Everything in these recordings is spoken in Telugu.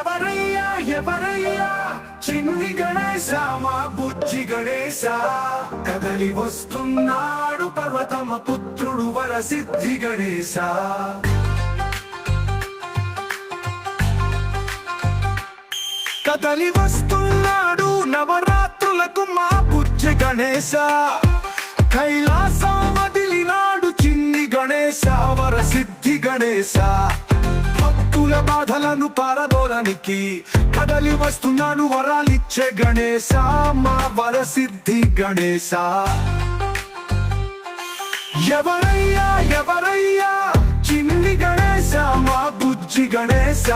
ఎవరయ్యా ఎవరయ్యా? చిన్ని గణేశ మా బుజ్జి గణేశ. కదలి వస్తున్నాడు పర్వతమ పుత్రుడు వరసిద్ధి గణేశ. కదలి వస్తున్నాడు నవరాత్రులకు మా బుజ్జి గణేశ. కైలాసం వదిలినాడు చిన్ని గణేశ వరసిద్ధి గణేశ. భక్తుల బాధలను పారదోలనికి కదలి వస్తున్నాను వరాలిచ్చే గణేశ మా వరసిద్ధి గణేశ. ఎవరయ్యా ఎవరయ్యా? చిన్ని గణేశ మా బుజ్జి గణేశ.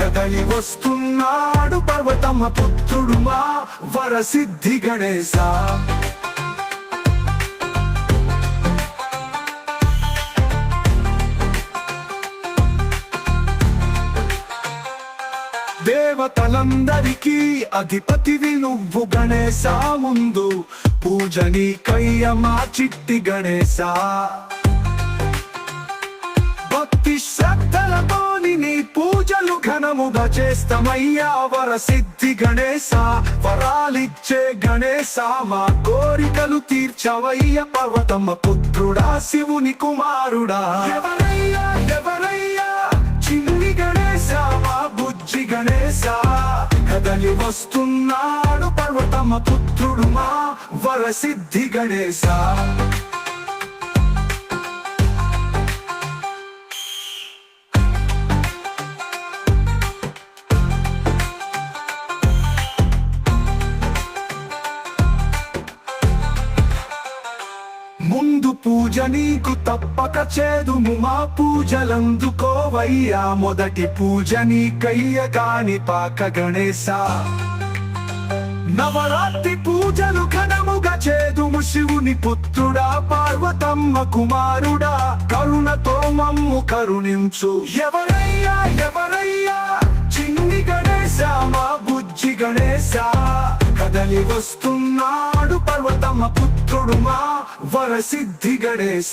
కదలి వస్తున్నాడు పర్వతమ్మ పుత్రుడు మా వరసిద్ధి గణేశ. దేవతలందరికీ అధిపతివి నువ్వు గణేశా ముందు. పూజని కయ్య మా చిట్టి గణేశా. భక్తి శ్రద్ధలతోని నీ పూజలు ఘనముగా చేస్తామయ్యా వర సిద్ధి గణేశ. వరాలిచ్చే గణేశ మా కోరికలు తీర్చవయ్య పర్వతమ్మ పుత్రుడా శివుని కుమారుడా. ఎవరయ్యా ఎవరయ్యా? కదలి వస్తున్నాడు పర్వతమ పుత్రుడు మా వరసిద్ధి గణేశ. పూజ నీకు తప్పక చేదుము. మా పూజలందుకోవయ్యా. మొదటి పూజ నీకయ్య కాని పాక గణేశ. నవరాత్రి పూజలు ఘనముగా చేదుము. శివుని పుత్రుడా పార్వతమ్మ కుమారుడా. కరుణతో మమ్ము కరుణించు. ఎవరయ్యా ఎవరయ్యా? చిన్ని గణేశ మా బుజ్జి గణేశ. కదలి వస్తున్నాడు పర్వతమ్మ పుత్రుడు మా వరసిద్ధి గణేశ.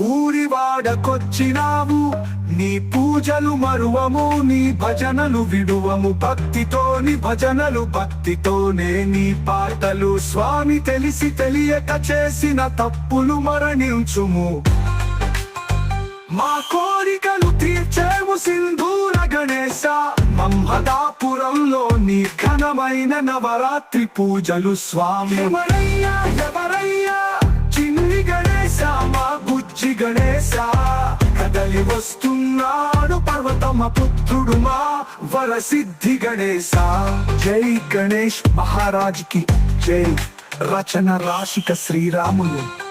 ఊరివాడకొచ్చినావు నీ పూజలు మరువము నీ భజనలు విడువము. భక్తితోని భజనలు భక్తితోనే నీ పాటలు. స్వామి తెలిసి తెలియక చేసిన తప్పులు మరణించుము. మా కోరికలు తీర్చేము సింధూర గణేశ. మహదాపురంలో నీ ఘనమైన నవరాత్రి పూజలు స్వామి. ఎవరయ్యా ఎవరయ్యా? చిన్ని గణేశ మా బుజ్జి గణేశ. కదలి వస్తున్నాడు పర్వతమ పుత్రుడు మా వరసిద్ధి గణేశ. జై గణేష్ మహారాజ్కి జై రచన రాశిక శ్రీరాములు.